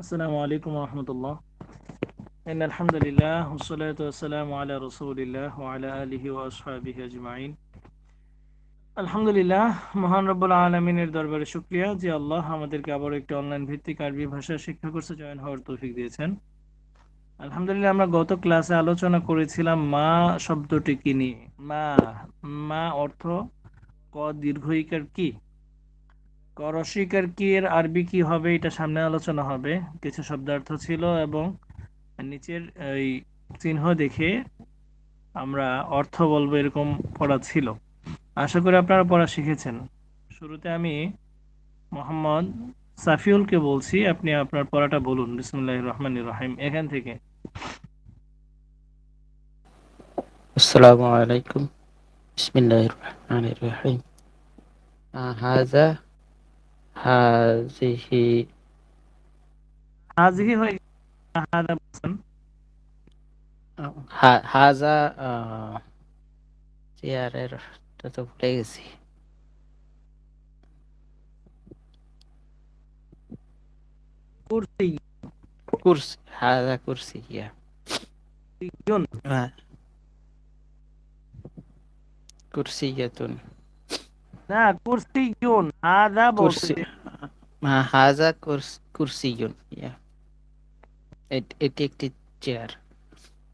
السلام عليكم ورحمة الله إن الحمد لله والصلاة والسلام على رسول الله وعلى آله وأصحابه أجمعين আলহামদুলিল্লাহ মহান রব্বুল আলমিনের দরবারে শুক্রিয়া যে আল্লাহ আমাদেরকে আবার একটি অনলাইন ভিত্তিক আরবি ভাষা শিক্ষা কোর্সে জয়েন হওয়ার তৌফিক দিয়েছেন আলহামদুলিল্লাহ আমরা গত ক্লাসে আলোচনা করেছিলাম মা শব্দটি কি নিয়ে মা মা অর্থ ক দীর্ঘইকার কি করসিকার কি এর আরবি কি হবে? এটা সামনে আলোচনা হবে। কিছু শব্দার্থ ছিল এবং নিচের এই চিহ্ন দেখে আমরা অর্থ বলব এরকম পড়া ছিল। আশা করি আপনারা পড়া শিখেছেন। শুরুতে আমি মোহাম্মদ সাফিউলকে বলছি, আপনি আপনার পড়াটা বলুন। বিসমুল্লাহ রহমান রাহিম। এখান থেকে। আসসালামু আলাইকুম। বিসমিল্লাহির রহমানির রহিম। হাজা آه، هذا هذه হাজিহি হয়ে গেছে। হাদা বলছেন آه، ها- هذا آه، চেয়ারের টা তো ভুলে গেছি কুরসি কুরসি হাজা কুরসি ইয়া ইয়ুন آه. না কুরসি ইয়ুন হাদা বলছে হ্যাঁ, কুরস কুরসিয়ুন ইয়া। এট- একটি চেয়ার।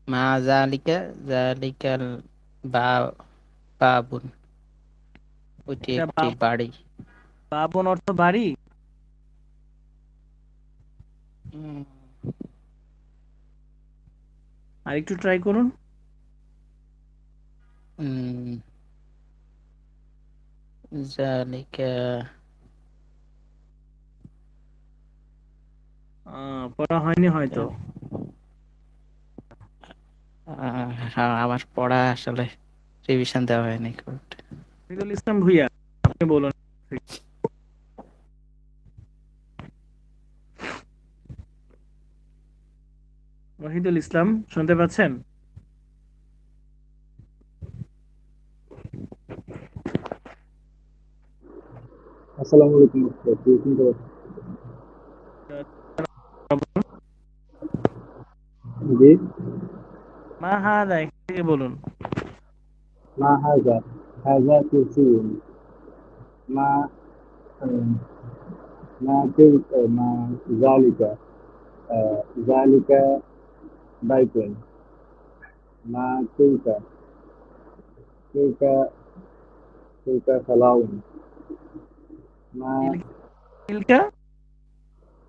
মা জালিকা জালিকাল বা বাবুন। ওইটি এটা একটি বাড়ি। বাবন অর্থ বাড়ি? উম, আর একটু ট্রাই করুন। উম, জালিকা পড়া হয়নি হয়তো। হ্যাঁ, আমার পড়া আসলে রিভিশন দেওয়া হয়নি একটা। ইসলাম ভুইয়া আপনি বলুন। ওহিদুল ইসলাম শুনতে পাচ্ছেন? আসসালামু আলাইকুম স্যার জি। শুনতে পাচ্ছি জি মা হাদা এখান থেকে বলুন। মা হাজা হাজা কুরসিয়ুন মা আহ, মা তিলক মা জালিকা আহ, জালিকা বাইতুন মা তিলকা তিলকা তিলকা সালাউন মা তিলকা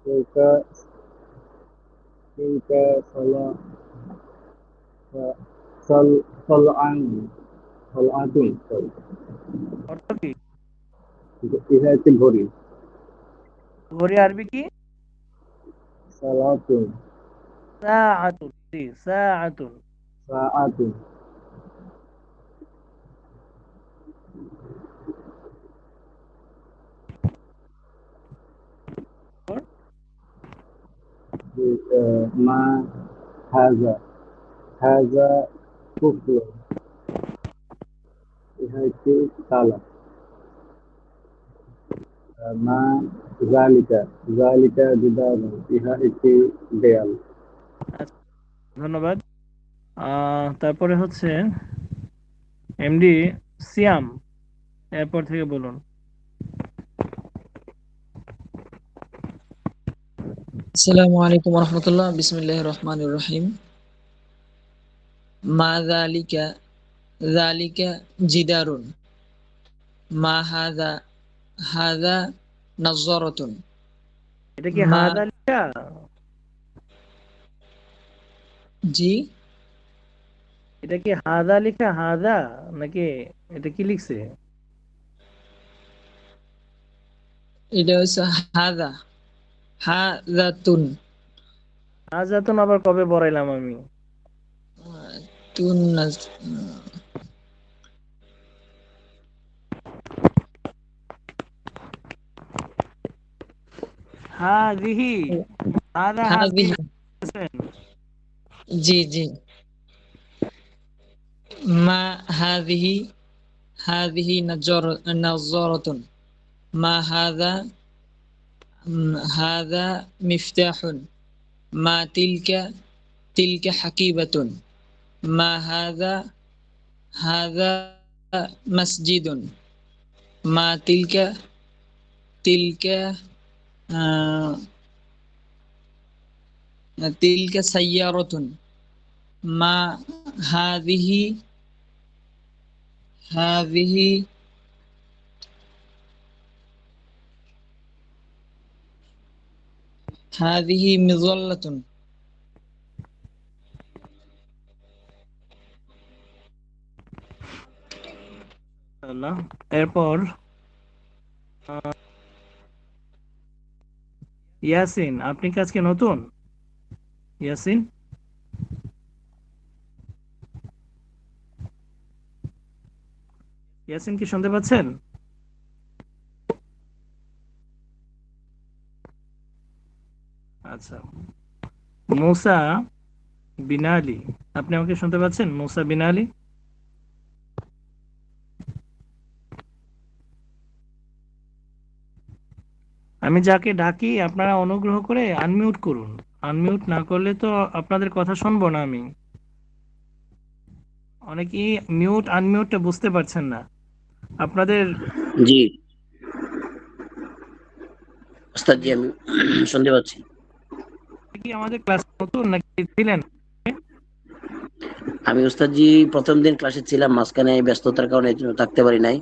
তিলকা তিলকা সালা সাল সালআন সালআতুন sorry। অর্থ কি? ইহা একটি ঘড়ি ঘড়ি আরবি কি? সালাতুন সাআতুন সাআতুন সাআতুন মা হাজা হাজা ইহা মা জালিকা জালিকা বিদার ইহা একটি দেয়াল ধন্যবাদ। তারপরে হচ্ছে এমডি সিয়াম এরপর থেকে বলুন। السلام عليكم ورحمة الله بسم الله الرحمن الرحيم ما ذلك ذلك جدار ما هذا هذا نظارة এটা কি মা- হাদা লেখা জি এটা কি হাদা লেখা হাদা নাকি এটা কি লিখছে এটা হচ্ছে হাদা হাদাতুন হাজাতুন আবার কবে বড়াইলাম আমি? তুন হাদিহি হাদা। হাদিহি জি জি। মা হাদিহি হাদিহি নজর নজরাতুন। মা হাদা উম, হাদা মিফতাহুন মা তিলকা তিলকা হাকিবাতুন মা হাদা হাদা মসজিদুন মা তিলকা তিলকা আহ, তিলকা সাইয়ারাতুন মা হাদিহি هذه مظلة আল্লাহ এরপর আহ, ইয়াসিন আপনি কি আজকে নতুন ইয়াসিন ইয়াসিন কি শুনতে পাচ্ছেন আচ্ছা। মুসা বিনালি আপনি আমাকে শুনতে পাচ্ছেন? মুসা বিনালি আমি যাকে ডাকি, আপনারা অনুগ্রহ করে আনমিউট করুন। আনমিউট না করলে তো আপনাদের কথা শুনব না আমি। অনেকেই মিউট আনমিউটটা বুঝতে পারছেন না। আপনাদের জি। জি, আমি শুনতে পাচ্ছি। কি আমাদের ক্লাস নতুন নাকি ছিলেন? আমি ওস্তাদ জি প্রথম দিন ক্লাসে ছিলাম মাঝখানে ব্যস্ততার কারণে থাকতে পারি নাই।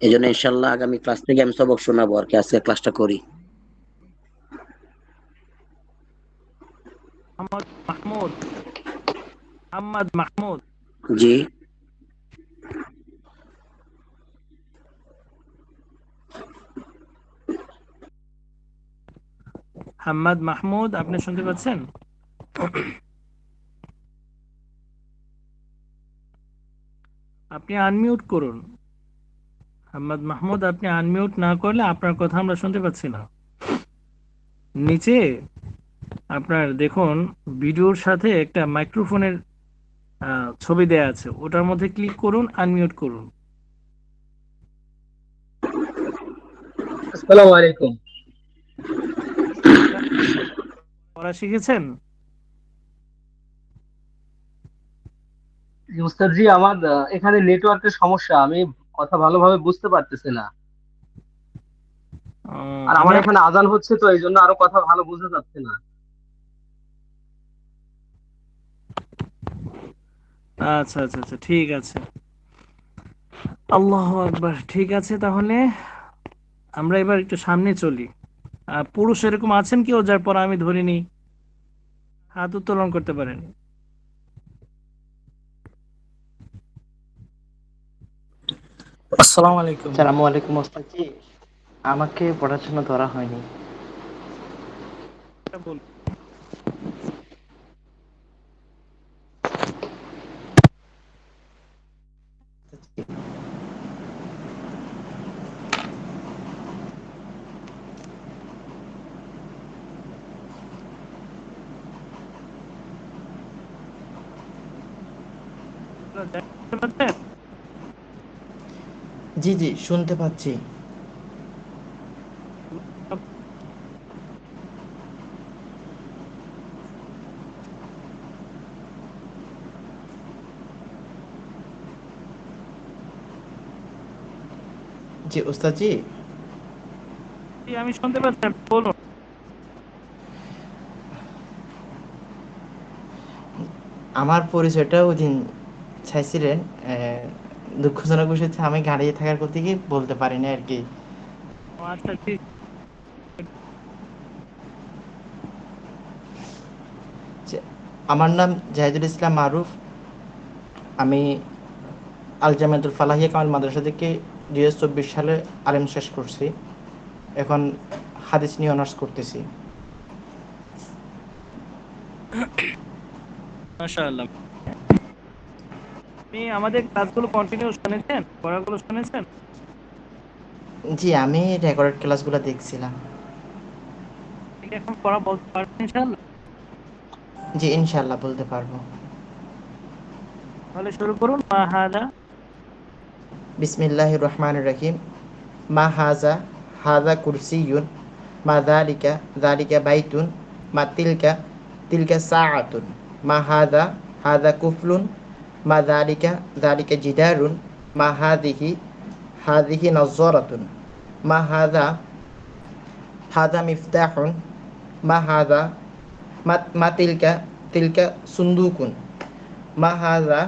এই জন্য ইনশাল্লাহ আগামী ক্লাস থেকে আমি সবক শোনাবো আর কি আজকে ক্লাসটা করি। মাহমুদ। মাহমুদ। জি। হাম্মাদ মাহমুদ, আপনি শুনতে পাচ্ছেন? আপনি আনমিউট করুন। হাম্মাদ মাহমুদ, আপনি আনমিউট না করলে আপনার কথা আমরা শুনতে পাচ্ছি না। নিচে আপনার দেখুন, ভিডিওর সাথে একটা মাইক্রোফোনের ছবি দেয়া আছে। ওটার মধ্যে ক্লিক করুন আনমিউট করুন। আসসালামু আলাইকুম। পড়া শিখেছেন? জি, জি আমার এখানে নেটওয়ার্কের সমস্যা আমি কথা ভালোভাবে বুঝতে পারতেছি না। আর আমার এখানে আজান হচ্ছে তো এই জন্য আরও কথা ভালো বোঝা যাচ্ছে না। আচ্ছা আচ্ছা আচ্ছা ঠিক আছে। আল্লাহ আকবার ঠিক আছে তাহলে? আমরা এবার একটু সামনে চলি। পুরুষ এরকম আছেন কেউ যার পর আমি ধরিনি? হাত উত্তোলন করতে পারেনি। আসসালামু আলাইকুম। আসসালামু আলাইকুম ওস্তাদ জি। আমাকে পড়াশোনা ধরা হয়নি। জি জি শুনতে পাচ্ছি। জি ওস্তাদ জি জি, আমি শুনতে পাচ্ছি বলুন। আমার পরিচয়টা ওই দিন চাইছিলেন দুঃখজনক বিষয় হচ্ছে আমি গাড়ি থাকার কথা কি বলতে পারি না আর কি। আচ্ছা আমার নাম জাহিদুল ইসলাম মারুফ। আমি আল জামিয়াতুল ফালাহিয়া কামাল মাদ্রাসা থেকে দুই হাজার চব্বিশ সালে আলেম শেষ করছি। এখন হাদিস নিয়ে অনার্স করতেছি। মাশাআল্লাহ। আপনি আমাদের ক্লাসগুলো কন্টিনিউ শুনেছেন? পড়াগুলো শুনেছেন? জি আমি রেকর্ডেড ক্লাসগুলো দেখছিলাম। এখন পড়া বলতে পারবেন ইনশাআল্লাহ? জি ইনশাল্লাহ বলতে পারব। তাহলে শুরু করুন মা হাদা বিসমিল্লাহ রহমান রহিম। মা হাজা হাজা কুরসিয়ুন মা যালিকা যালিকা বাইতুন মা তিলকা তিলকা সাআতুন। মা হাদা হাদা কুফলুন মা যালিকা যালিকা জিদারুন মা হাদিহি হাদিহি নজরাতুন মা হাদা হাদা মিফতাহুন মা হাদা মা মা তিলকা তিলকা সুন্দুকুন মা হাদা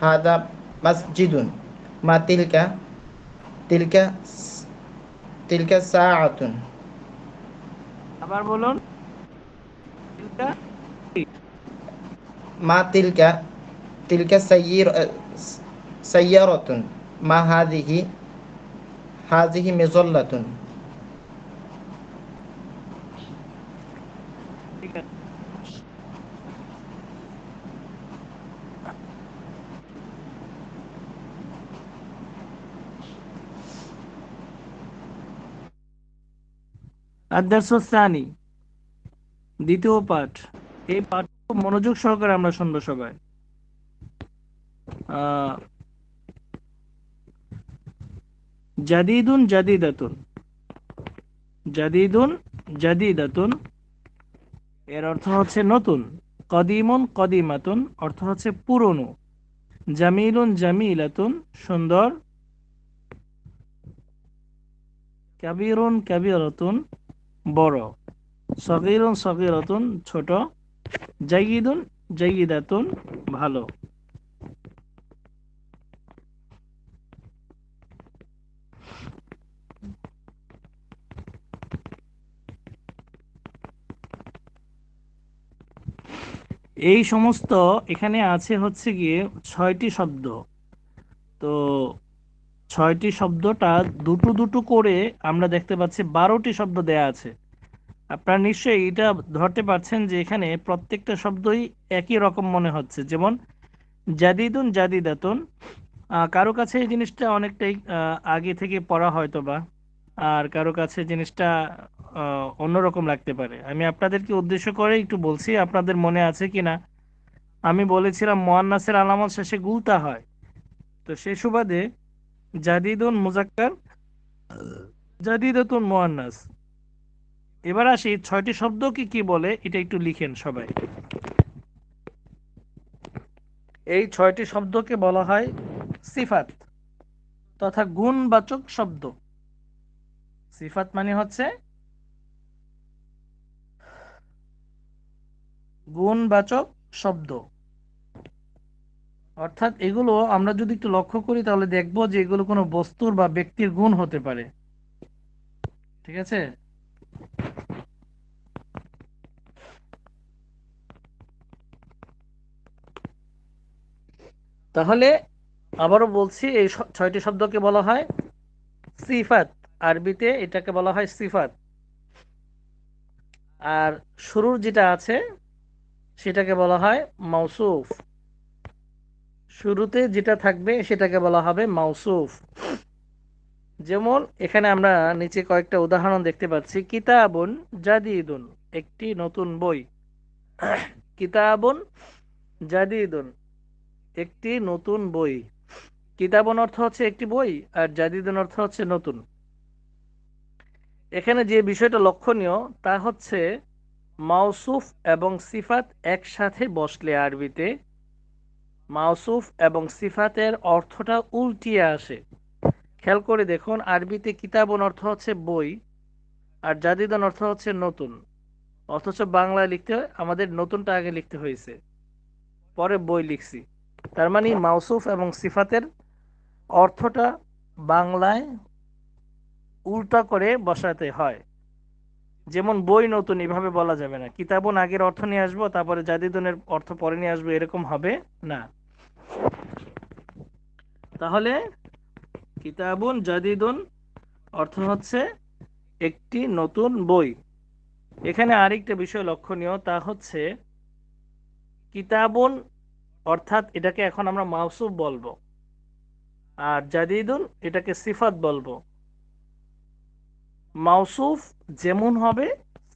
হাদা মসজিদুন মা তিলকা তিলকা তিলকা সাআতুন আবার বলুন। তিলকা মা সাইয়ির সাইয়ারাতুন মা হাদিহি হাদিহি মিজল্লাতুন ঠিক আছে আদার্সানি দ্বিতীয় পাঠ। এই পাঠ মনোযোগ সহকারে আমরা শুনব সবাই। জাদিদুন জাদিদাতুন। জাদিদুন জাদিদাতুন, এর অর্থ হচ্ছে নতুন। কদিমুন কদিমাতুন, অর্থ হচ্ছে পুরনো। জামিলুন জামিলাতুন, সুন্দর। কাবিরুন কাবিরাতুন, বড়। সগিরুন সগিরাতুন, ছোট। জাইদুন জাইদাতুন ভালো। এই সমস্ত এখানে আছে হচ্ছে গিয়ে ছয়টি শব্দ। তো ছয়টি শব্দটা দুটো দুটো করে আমরা দেখতে পাচ্ছি বারোটি শব্দ দেয়া আছে। আপনারা নিশ্চয়ই এটা ধরতে পারছেন যে এখানে প্রত্যেকটা শব্দই একই রকম মনে হচ্ছে। যেমন, জাদিদুন জাদিদাতুন কারও কাছে এই জিনিসটা অনেকটাই আগে থেকে পড়া হয়তো বা আর কারও কাছে জিনিসটা অন্যরকম লাগতে পারে। আমি আপনাদেরকে উদ্দেশ্য করে একটু বলছি, আপনাদের মনে আছে কিনা আমি বলেছিলাম, মোয়ান্নাসের আলামত শেষে গুলতা হয়। তো সে সুবাদে জাদিদুন মুজাক্কার, জাদিদাতুন মোয়ান্নাস। এবার আসি, ছয়টি শব্দ কি কি বলে? এটা একটু লিখেন সবাই। এই ছয়টি শব্দকে বলা হয় সিফাত তথা গুণবাচক শব্দ। সিফাত মানে হচ্ছে গুণবাচক শব্দ। অর্থাৎ এগুলো আমরা যদি একটু লক্ষ্য করি, তাহলে দেখব যে এগুলো কোনো বস্তুর বা ব্যক্তির গুণ হতে পারে। ঠিক আছে? তাহলে আবারও বলছি, এই ছয়টি শব্দকে বলা হয় সিফাত। আরবিতে এটাকে বলা হয় সিফাত। আর শুরুর যেটা আছে, সেটাকে বলা হয় মাউসুফ। শুরুতে যেটা থাকবে, সেটাকে বলা হবে মাউসুফ। যেমন এখানে আমরা নিচে কয়েকটা উদাহরণ দেখতে পাচ্ছি। কিতাবুন জাদিদুন, একটি নতুন বই। কিতাবুন জাদিদুন, একটি নতুন বই। কিতাবন অর্থ হচ্ছে একটি বই, আর জাদিদুন অর্থ হচ্ছে নতুন। এখানে যে বিষয়টা লক্ষণীয় তা হচ্ছে মাউসুফ এবং সিফাত একসাথে বসলে আরবিতে। মাউসুফ এবং সিফাতের অর্থটা উল্টিয়ে আসে। খেয়াল করে দেখুন, আরবিতে কিতাবন অর্থ হচ্ছে বই আর জাদিদন অর্থ হচ্ছে নতুন। অথচ বাংলায় লিখতে আমাদের নতুনটা আগে লিখতে হয়েছে। পরে বই লিখছি। তার মানে মাউসুফ এবং সিফাতের অর্থটা বাংলায় উল্টা করে বসাতে হয়। যেমন বই নতুন, এভাবে বলা যাবে না। কিতাবন আগের অর্থ নিয়ে আসব, তারপরে জাদিদনের অর্থ পরে নিয়ে আসব, এরকম হবে না। তাহলে কিতাবুন জাদিদুন অর্থ হচ্ছে একটি নতুন বই। এখানে আরেকটা বিষয় লক্ষণীয়, তা হচ্ছে কিতাবুন, অর্থাৎ এটাকে এখন আমরা মাউসুফ বলব। আর জাদিদুন এটাকে সিফাত বলব। মাউসুফ যেমন হবে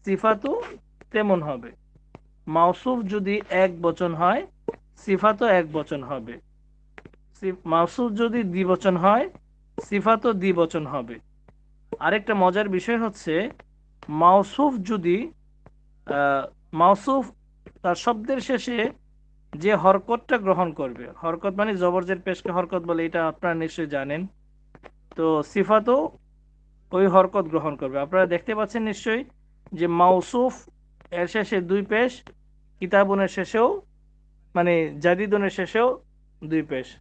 সিফাতও তেমন হবে। মাউসুফ যদি এক বচন হয়, সিফাতও এক বচন হবে। মাউসুফ যদি দ্বিবচন হয়, সিফাতও দ্বিবচন হবে। আরেকটা মজার বিষয় হচ্ছে, মাউসুফ যদি মাউসুফ তার শব্দের শেষে যে হরকতটা গ্রহণ করবে, হরকত মানে জবরজের পেশকে হরকত বলে, এটা আপনারা নিশ্চয়ই জানেন। তো সিফাতও ওই হরকত গ্রহণ করবে। আপনারা দেখতে পাচ্ছেন নিশ্চয়ই যে মাউসুফ এর শেষে দুই পেশ, কিতাবুনের শেষেও মানে জাদিদুনের শেষেও দুই পেশ।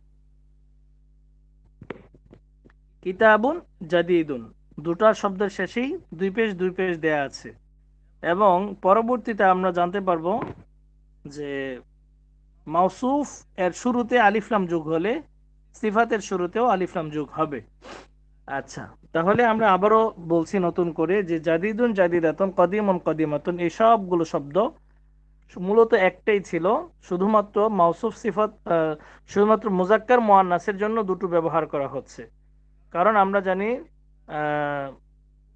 কিতাবুন, জাদিদুন, দুটা শব্দের শেষেই দুই পেশ দুই পেশ দেয়া আছে। এবং পরবর্তীতে আমরা জানতে পারব যে মাউসুফ এর শুরুতে আলিফলাম যুগ হলে, সিফাতের শুরুতেও আলিফলাম যুগ হবে। আচ্ছা তাহলে আমরা আবারও বলছি নতুন করে যে জাদিদুন জাদিদাতুন কদিমন কদিমাতুন, এই সবগুলো শব্দ মূলত একটাই ছিল, শুধুমাত্র মাউসুফ সিফাত শুধুমাত্র মুজাক্কার মোয়ান্নাসের জন্য দুটো ব্যবহার করা হচ্ছে। কারণ আমরা জানি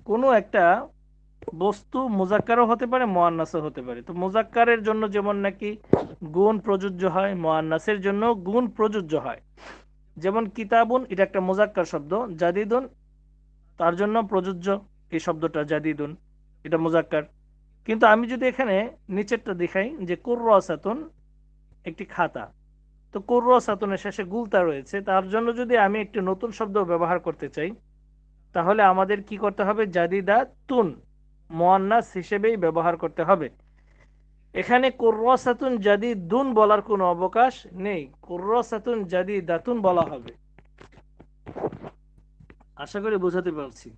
কোনো একটা বস্তু মুজাক্কারও হতে পারে মোয়ান্নাসও হতে পারে। তো মুজাক্কারের জন্য যেমন নাকি গুণ প্রযোজ্য হয় মোয়ান্নাসের জন্য গুণ প্রযোজ্য হয়। যেমন কিতাবুন, এটা একটা মোজাক্কার শব্দ, জাদিদুন, তার জন্য প্রযোজ্য এই শব্দটা, জাদিদুন, এটা মোজাক্কার। কিন্তু আমি যদি এখানে নিচেরটা দেখাই, যে কুর্রাসাতুন, একটি খাতা। তো কুর্রাসাতুনের শেষে গুলতা রয়েছে, তার জন্য যদি আমি একটি নতুন শব্দ ব্যবহার করতে চাই, তাহলে আমাদের কি করতে হবে? জাদিদা তুন মোয়ান্নাস হিসেবেই ব্যবহার করতে হবে। এখানে কুর্রাসাতুন জাদি দুন বলার কোনো অবকাশ নেই। কুর্রাসাতুন জাদি দাতুন বলা হবে। আশা করি বোঝাতে পারছি।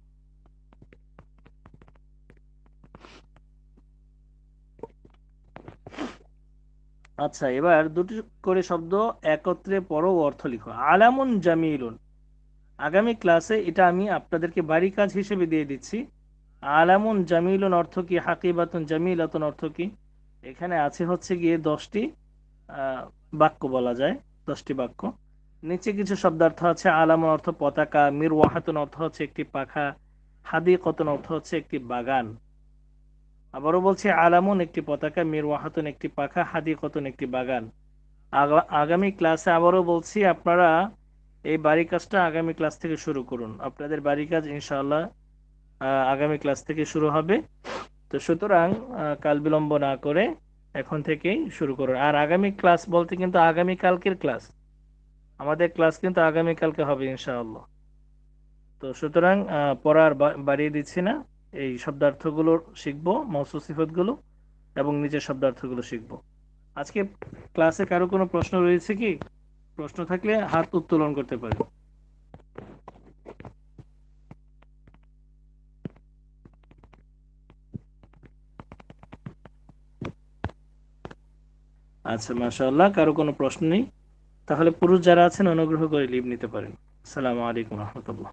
আচ্ছা এবার দুটি করে শব্দ একত্রে পড়ো ও অর্থ লিখো। আলামুন জামিলুন। আগামী ক্লাসে এটা আমি আপনাদেরকে বাড়ি কাজ হিসেবে দিয়ে দিচ্ছি। আলামুন জামিলুন অর্থ কি? হাকিবাতুন জামিলাতুন অর্থ কি? এখানে আছে হচ্ছে গিয়ে দশটি বাক্য বলা যায়, দশটি বাক্য। নিচে কিছু শব্দার্থ আছে, আলামুন অর্থ পতাকা মির ওয়াহাতুন অর্থ হচ্ছে একটি পাখা, হাদিকতুন অর্থ হচ্ছে একটি বাগান। আবারও বলছি, আলামুন একটি পতাকা মির ওয়াহাতুন একটি পাখা, হাদিকতুন একটি বাগান। আগা- আগামী ক্লাসে আবারও বলছি, আপনারা এই বাড়ি কাজটা আগামী ক্লাস থেকে শুরু করুন। আপনাদের বাড়ি কাজ ইনশাআল্লাহ আগামী ক্লাস থেকে শুরু হবে। তো সুতরাং কাল বিলম্ব না করে এখন থেকেই শুরু করুন। আর আগামী ক্লাস বলতে কিন্তু আগামী কালকের ক্লাস। আমাদের ক্লাস কিন্তু আগামী কালকে হবে ইনশাআল্লাহ। তো সুতরাং পড়ার বাড়িয়ে দিচ্ছি না। এই শব্দার্থগুলো শিখব মৌসু সিফতগুলো এবং নিজের শব্দার্থগুলো শিখব। আজকে ক্লাসে কারও কোনো প্রশ্ন রয়েছে কি? প্রশ্ন থাকলে হাত উত্তোলন করতে পারে আচ্ছা মাশাআল্লাহ, কারও কোনো প্রশ্ন নেই? তাহলে পুরুষ যারা আছেন, অনুগ্রহ করে লিভ নিতে পারেন। আসসালামু আলাইকুম রহমতুল্লাহ।